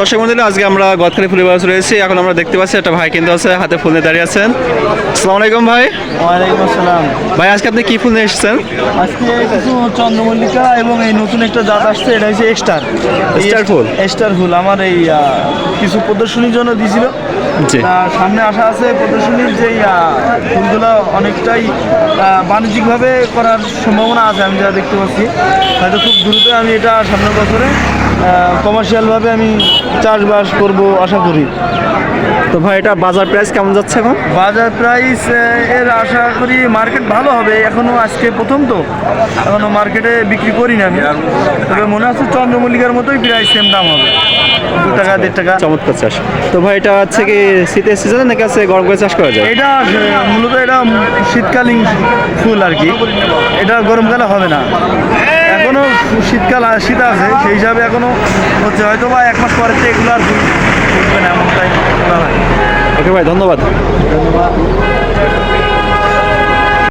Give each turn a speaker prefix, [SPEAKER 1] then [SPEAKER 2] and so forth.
[SPEAKER 1] দর্শক মন্দিরে আজকে আমরা গদখালি ফুলের বাস রয়েছি এখন আমরা দেখতে পাচ্ছি একটা ভাই কিন্তু আছে হাতে ফুল নিয়ে দাঁড়িয়ে আছেন। আসসালামু আলাইকুম ভাই।
[SPEAKER 2] ওয়ালাইকুম আসসালাম।
[SPEAKER 1] ভাই আজকে আপনি কি ফুল নিয়ে এসেছেন?
[SPEAKER 2] আজকে কিছু চন্দ্রমল্লিকা এবং এই নতুন একটা জাত আসছে এটা হচ্ছে স্টার
[SPEAKER 1] Star ফুল?
[SPEAKER 2] স্টার ফুল আমার এই কিছু প্রদর্শনীর জন্য। তা সামনে আসা আছে প্রদর্শনীর যে ফুলগুলো অনেকটাই বাণিজ্যিকভাবে করার সম্ভাবনা আছে আমি যা দেখতে পাচ্ছি। হয়তো খুব দ্রুত আমি এটা সামনের বছরে কমার্শিয়ালভাবে আমি চাষবাস করব আশা করি।
[SPEAKER 1] তো ভাই এটা বাজার প্রাইস কেমন যাচ্ছে এখন?
[SPEAKER 2] বাজার প্রাইস এর আশা করি মার্কেট ভালো হবে এখনও আজকে প্রথম তো। এখনও মার্কেটে বিক্রি করি না আমি। তবে মনে হচ্ছে চন্দ্রমল্লিকার মতোই প্রায় সেম দাম হবে। দু টাকা দেড় টাকা।
[SPEAKER 1] চমৎকার চাষ। তো ভাই এটা হচ্ছে কি শীতের সিজনে নাকি আছে গরম করে চাষ করা যায়?
[SPEAKER 2] এটা মূলত এটা শীতকালীন ফুল আর কি। এটা গরমকালে হবে না। এখনও শীতকাল শীত আছে সেই হিসাবে এখনও হচ্ছে হয়তো বা এক মাস থেকে এগুলো আর ফুল ফুটবে না এমনটাই
[SPEAKER 1] ওকে ভাই ধন্যবাদ।